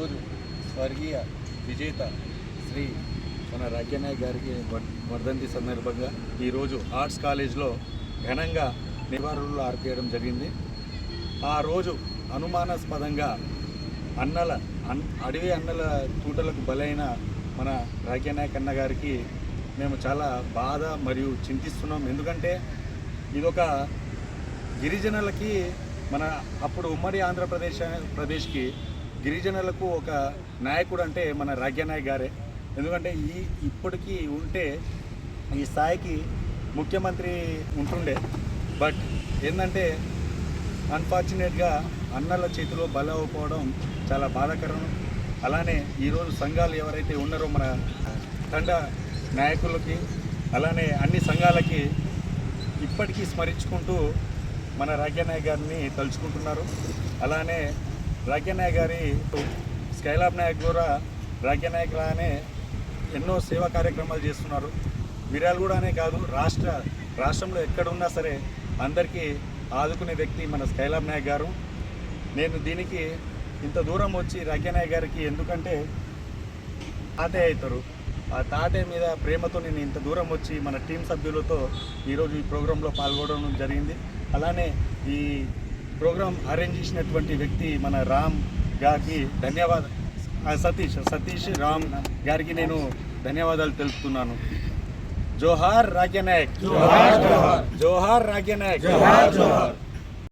ఈరోజు స్వర్గీయ విజేత శ్రీ మన రాజ్యనాయ్ గారికి వర్ధంతి సందర్భంగా ఈరోజు ఆర్ట్స్ కాలేజ్లో ఘనంగా నివారణలు ఆర్పేయడం జరిగింది. ఆ రోజు అనుమానాస్పదంగా అన్నల అన్ అడవి అన్నల తూటలకు బలైన మన రాజ్యనాయక్ అన్న గారికి మేము చాలా బాధ మరియు చింతిస్తున్నాం. ఎందుకంటే ఇదొక గిరిజనులకి మన అప్పుడు ఉమ్మడి ఆంధ్రప్రదేశ్ ప్రదేశ్కి గిరిజనులకు ఒక నాయకుడు అంటే మన రాజ్యనాయక్ గారే. ఎందుకంటే ఈ ఇప్పటికీ ఉంటే ఈ స్థాయికి ముఖ్యమంత్రి ఉంటుండే. బట్ ఏంటంటే అన్ఫార్చునేట్గా అన్నల చేతిలో బలవపోవడం చాలా బాధాకరం. అలానే ఈరోజు సంఘాలు ఎవరైతే ఉన్నారో మన తండ నాయకులకి అలానే అన్ని సంఘాలకి ఇప్పటికీ స్మరించుకుంటూ మన రాజ్యనాయక్ గారిని తలుచుకుంటున్నారు. అలానే రాజ్యనాయక్ గారి స్కైలాబ్ నాయక్ కూడా రాజ్యనాయక్ లానే ఎన్నో సేవా కార్యక్రమాలు చేస్తున్నారు. మిర్యాలగూడనే కాదు రాష్ట్ర రాష్ట్రంలో ఎక్కడున్నా సరే అందరికీ ఆదుకునే వ్యక్తి మన స్కైలాబ్ నాయక్ గారు. నేను దీనికి ఇంత దూరం వచ్చి రాజ్యనాయక్ గారికి ఎందుకంటే తాతయ్య అవుతారు. ఆ తాతయ్య మీద ప్రేమతో నేను ఇంత దూరం వచ్చి మన టీం సభ్యులతో ఈరోజు ఈ ప్రోగ్రాంలో పాల్గొనడం జరిగింది. అలానే ఈ ప్రోగ్రాం అరేంజ్ చేసినటువంటి వ్యక్తి మన రామ్ గారికి ధన్యవాద ఆ, సతీష్ సతీష్ రామ్ గారికి నేను ధన్యవాదాలు తెలుపుతున్నాను. జోహార్ రాజ్యనాయక్ జోహార్ జోహార్. రాజ్యనాయక్ జోహార్ జోహార్.